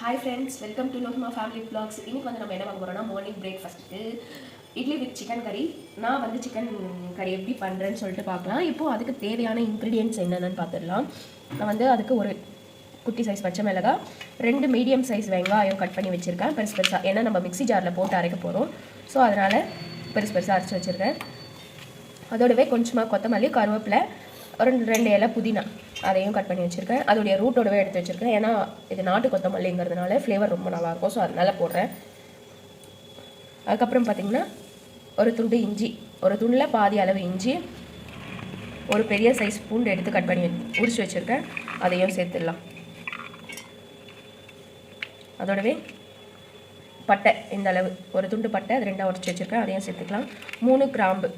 Hi friends welcome to Lohima family vlogs இன்னைக்கு வந்து நம்ம என்ன பார்க்க போகிறோம்னா morning first idli with chicken curry நான் வந்து சிக்கன் கறி எப்படி பண்ணுறேன்னு சொல்லிட்டு பார்க்கலாம். இப்போது அதுக்கு தேவையான இன்க்ரீடியன்ட்ஸ் என்னென்னு பார்த்துடலாம். நான் வந்து அதுக்கு ஒரு குட்டி சைஸ் பச்சை மிளகா ரெண்டு மீடியம் சைஸ் வெங்காயம் கட் பண்ணி வச்சுருக்கேன். பெருசு பெருசாக ஏன்னா நம்ம மிக்ஸி ஜாரில் போட்டு அரைக்க போகிறோம் ஸோ அதனால் பெருசு பெருசாக அரைச்சி வச்சுருக்கேன். அதோடவே கொஞ்சமாக கொத்தமல்லி கருவேப்பிலை ஒரு ரெண்டு இலை புதினா. அதையும் கட் பண்ணி வச்சுருக்கேன். அதோடைய ரூட்டோடவே எடுத்து வச்சுருக்கேன். ஏன்னா இது நாட்டு கொத்தமல்லிங்கிறதுனால ஃப்ளேவர் ரொம்ப நல்லாயிருக்கும். ஸோ அதனால் போடுறேன். அதுக்கப்புறம் பார்த்திங்கன்னா ஒரு துண்டு இஞ்சி. ஒரு துண்டில் பாதி அளவு இஞ்சி ஒரு பெரிய சைஸ் பூண்டு எடுத்து கட் பண்ணி உரிச்சு வச்சுருக்கேன். அதையும் சேர்த்துடலாம். அதோடவே பட்டை இந்த அளவு. ஒரு துண்டு பட்டை அது ரெண்டாக உடச்சி வச்சுருக்கேன். அதையும் சேர்த்துக்கலாம். மூணு கிராம்பு.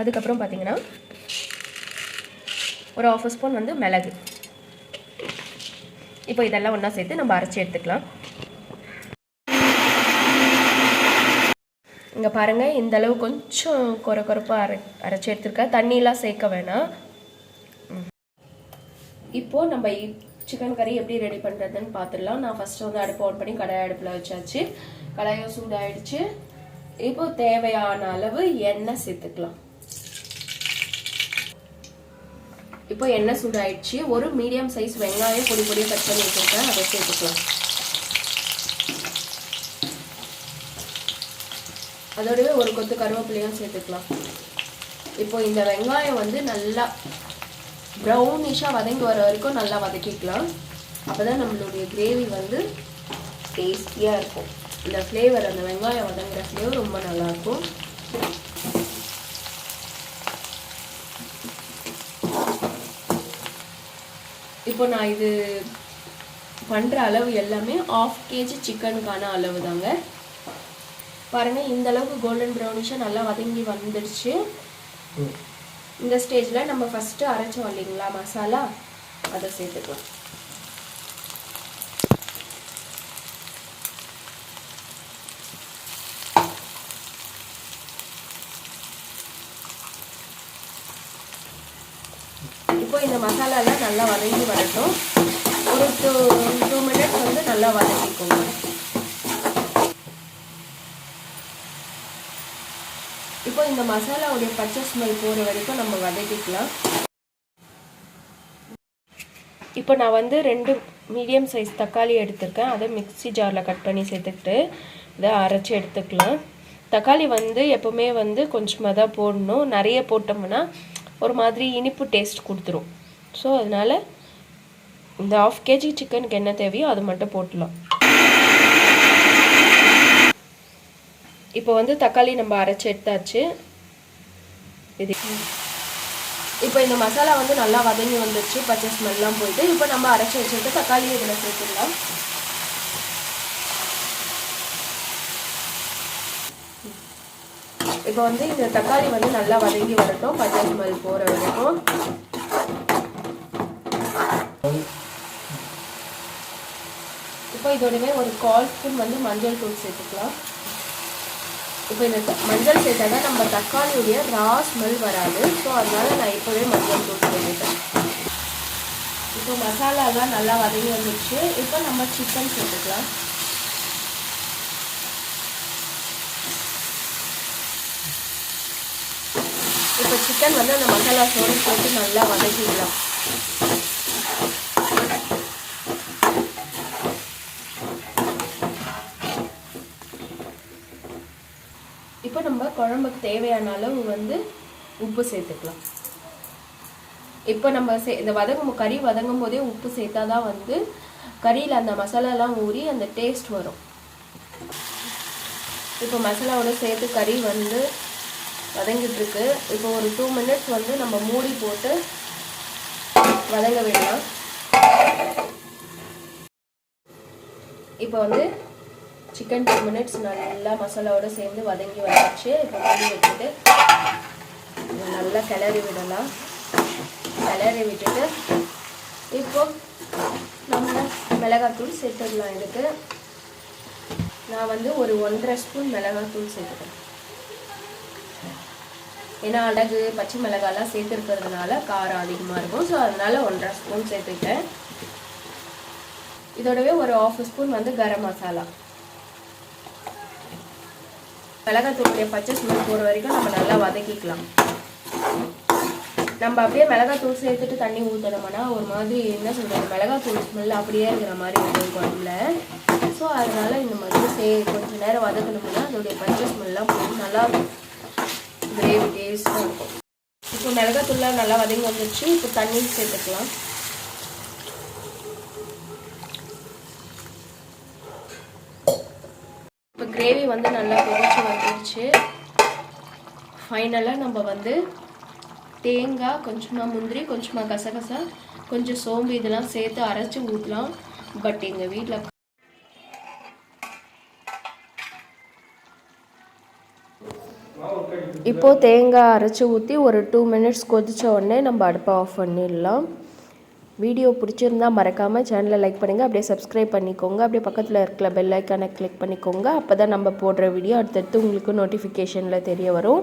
அதுக்கப்புறம் பார்த்தீங்கன்னா ஒரு ஆஃப் ஸ்பூன் வந்து மிளகு. இப்போ இதெல்லாம் ஒன்றா சேர்த்து நம்ம அரைச்சி எடுத்துக்கலாம். இங்கே பாருங்கள் இந்தளவு கொஞ்சம் குறை குறைப்பாக அரை அரைச்சி எடுத்துருக்கேன் தண்ணியெலாம் சேர்க்க வேணாம். இப்போது நம்ம சிக்கன் கறி எப்படி ரெடி பண்ணுறதுன்னு பார்த்துடலாம் நான் ஃபஸ்ட்டு வந்து அடுப்பு ஆன் பண்ணி கடாய் அடுப்பில் வச்சாச்சு. கடாயும் சூடாயிடுச்சு. இப்போ தேவையான அளவு எண்ணெய் சேர்த்துக்கலாம். இப்போ எண்ணெய் சூடாயிடுச்சு? ஒரு மீடியம் சைஸ் வெங்காயம் பொடி பொடியாக கட் பண்ணி வச்சுருக்கேன். அதை சேர்த்துக்கலாம். அதோடவே ஒரு கொத்து கருவேப்பிலையும் சேர்த்துக்கலாம். இப்போ இந்த வெங்காயம் வந்து நல்லா ப்ரௌனிஷாக வதங்கி வர வரைக்கும் நல்லா வதக்கிக்கலாம். அப்போ தான் நம்மளுடைய கிரேவி வந்து டேஸ்டியாக இருக்கும். இந்த ஃப்ளேவர் அந்த வெங்காயம் வதங்குற ஃப்ளேவர் ரொம்ப நல்லாயிருக்கும் இப்போ நான் இது பண்ணுற அளவு எல்லாமே ஆஃப் கேஜி சிக்கனுக்கான அளவு தாங்க பாருங்கள் இந்த அளவுக்கு கோல்டன் ப்ரௌனிஷாக நல்லா வதங்கி வந்துடுச்சு. இந்த ஸ்டேஜில் நம்ம ஃபஸ்ட்டு அரைச்சோம் இல்லைங்களா மசாலா? அதை சேர்த்துக்கலாம். இப்போ இந்த மசாலாலாம் நல்லா வதங்கி வரட்டும். ஒரு டூ டூ மினிட்ஸ் வந்து நல்லா வதக்கிக்கோங்க. இப்போ இந்த மசாலாவுடைய பச்சை ஸ்மெல் போகிற வரைக்கும் நம்ம வதக்கிக்கலாம். இப்போ நான் வந்து ரெண்டு மீடியம் சைஸ் தக்காளி எடுத்திருக்கேன். அதை மிக்ஸி ஜாரில் கட் பண்ணி சேர்த்துக்கிட்டு இதை அரைச்சி எடுத்துக்கலாம். தக்காளி வந்து எப்போவுமே வந்து கொஞ்சமாக தான் போடணும். நிறைய போட்டோம்னா ஒரு மாதிரி இனிப்பு டேஸ்ட் கொடுத்துரும். ஸோ அதனால் இந்த ஆஃப் கேஜி சிக்கனுக்கு என்ன தேவையோ அது மட்டும் போட்டுடலாம் இப்போ வந்து தக்காளி நம்ம அரைச்சி எடுத்தாச்சு. இது இப்போ இந்த மசாலா வந்து நல்லா வதங்கி வந்துடுச்சு பச்சை ஸ்மெல்லாம் போயிட்டு இப்போ நம்ம அரைச்சி வச்சுட்டு தக்காளி இதில் சேர்த்துடலாம். இப்போ வந்து இந்த தக்காளி வந்து நல்லா வதங்கி வரட்டும் பச்சை ஸ்மெல் போகிற வரைக்கும். இப்போ இதோடவே ஒரு கால் ஸ்பூன் வந்து மஞ்சள் தூள் சேர்த்துக்கலாம். இப்போ இந்த மஞ்சள் சேர்த்தா தான் நம்ம தக்காளியுடைய ரா ஸ்மெல் வராது. ஸோ அதனால நான் இப்போவே மஞ்சள் தூள் சேர்த்துட்டேன். இப்போ மசாலாலாம் நல்லா வதங்கி வந்துடுச்சு இப்போ நம்ம சிக்கன் சேர்த்துக்கலாம். இப்போ சிக்கன் வந்து அந்த மசாலா சோறு போட்டு நல்லா வதக்கிடலாம் இப்போ நம்ம குழம்புக்கு தேவையான அளவு வந்து உப்பு சேர்த்துக்கலாம். இப்போ நம்ம சே இந்த வதங்கும் கறி வதங்கும் போதே உப்பு சேர்த்தா தான் வந்து கறியில் அந்த மசாலாலாம் ஊறி அந்த டேஸ்ட் வரும். இப்போ மசாலாவோட சேர்த்து கறி வந்து வதங்கிட்டு இருக்கு இப்போ ஒரு டூ மினிட்ஸ் வந்து நம்ம மூடி போட்டு வதங்க விடலாம் இப்போ வந்து சிக்கன் டூ மினிட்ஸ் நல்லா மசாலாவோட சேர்ந்து வதங்கி வந்துடுச்சு இப்போ மூடி வச்சுட்டு நல்லா கிளறி விடலாம். கிளறி விட்டுட்டு இப்போ நம்ம மிளகாத்தூள் சேர்த்துடலாம். இதுக்கு நான் வந்து ஒரு ஒன்றரை ஸ்பூன் மிளகாத்தூள் சேர்த்துக்கிறேன். ஏன்னா அழகு பச்சை மிளகாலாம் சேர்த்துருக்கிறதுனால காரம் அதிகமாக இருக்கும். ஸோ அதனால ஒன்றரை ஸ்பூன் சேர்த்துக்கிட்டேன். இதோடவே ஒரு ஆஃப் ஸ்பூன் வந்து கரம் மசாலா. மிளகாத்தூளுடைய பச்சை ஸ்மெல் போகிற வரைக்கும் நம்ம நல்லா வதக்கிக்கலாம். நம்ம அப்படியே மிளகாத்தூள் சேர்த்துட்டு தண்ணி ஊற்றணும்னா ஒரு மாதிரி என்ன சொல்கிறது மிளகாத்தூள் ஸ்மெல் அப்படியே இருக்கிற மாதிரி இருக்கும் குழம்புல ஸோ அதனால் இந்த மாதிரி சே கொஞ்சம் நேரம் வதக்கணும்னா அதோடைய பச்சை ஸ்மெல்லாம் போய் நல்லா கிரேவி டேஸ்ட்டாக இருக்கும் இப்போ மிளகாத்தூள்லாம் நல்லா வதங்கி வந்துருச்சு. இப்போ தண்ணி சேர்த்துக்கலாம். இப்போ கிரேவி வந்து நல்லா கொதிச்சு வந்துருச்சு. ஃபைனலாக நம்ம வந்து தேங்காய் கொஞ்சமாக முந்திரி கொஞ்சமாக கசகசா கொஞ்சம் சோம்பு இதெல்லாம் சேர்த்து அரைச்சி ஊற்றலாம் பட் எங்கள் வீட்டில் இப்போது தேங்காய் அரைச்சி ஊற்றி ஒரு டூ மினிட்ஸ் கொதித்த உடனே நம்ம அடுப்பை ஆஃப் பண்ணிடலாம். வீடியோ பிடிச்சிருந்தா மறக்காமல் சேனலை லைக் பண்ணுங்கள் அப்படியே சப்ஸ்கிரைப் பண்ணிக்கோங்க. அப்படியே பக்கத்தில் இருக்கிற பெல் ஐக்கானை கிளிக் பண்ணிக்கோங்க. அப்போ தான் நம்ம போடுற வீடியோ அடுத்தடுத்து உங்களுக்கு நோட்டிஃபிகேஷனில் தெரிய வரும்.